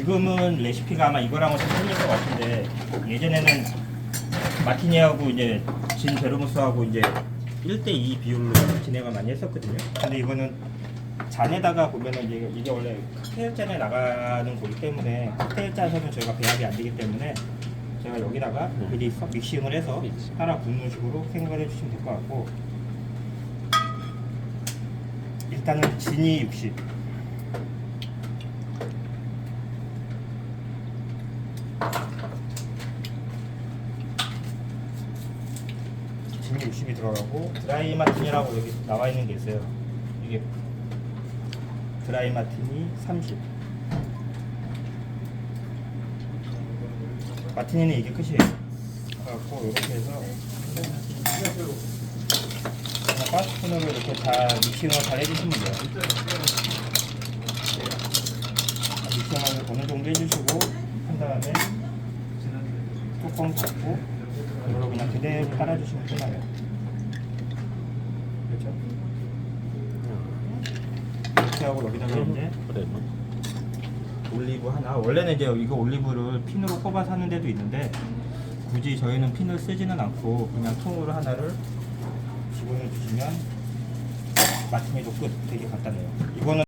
지금은 레시피가 아마 이거랑은 좀 틀릴 것 같은데 예전에는 마티니하고 이제 진 베르무스하고 이제 1대2 비율로 진행을 많이 했었거든요. 근데 이거는 잔에다가 보면은 이제 이게 원래 칵테일 잔에 나가는 거기 때문에 칵테일 잔에서는 저희가 배합이 안 되기 때문에 제가 여기다가 미리 섞- 믹싱을 해서 하나 붓는 식으로 생각을 해주시면 될 것 같고 일단은 진이 60 진이 60이 들어가고 드라이 마틴이라고 여기 나와 있는 게 있어요. 이게 드라이 마티니 30 마티니는 이게 끝이에요. 그래갖고 이렇게 해서 그냥 가스푼으로 이렇게 잘 믹싱을 잘 해주시면 돼요. 믹싱을 어느 정도 해주시고 한 다음에 뚜껑 닫고 이걸로 그냥 그대로 깔아주시면 끝나요. 그렇죠? 이렇게 하고 여기다가 이제 그래. 올리브 하나. 원래는 이제 이거 올리브를 핀으로 뽑아서 하는 데도 있는데 굳이 저희는 핀을 쓰지는 않고 그냥 통으로 하나를 집어넣어 주시면 마티니도 끝. 되게 간단해요. 이거는